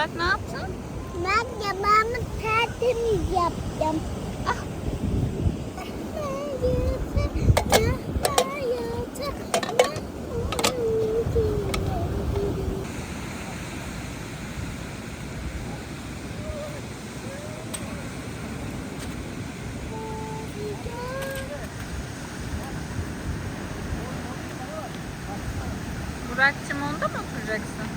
Burak ne yaptın? Ben yamağımı tertemiz yaptım. Ah. Burak'cığım onda mı oturacaksın?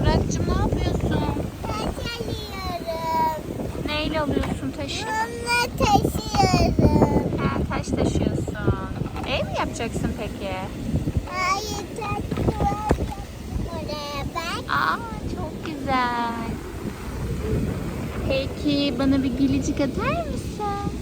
Burak'cığım ne yapıyorsun? Taşıyorum. Neyle alıyorsun taşı? Onunla taşıyorum. Ha, taş taşıyorsun. Ev mi yapacaksın peki? Hayır taşıyorum. Oraya bak. Aa çok güzel. Peki bana bir gülücük atar mısın?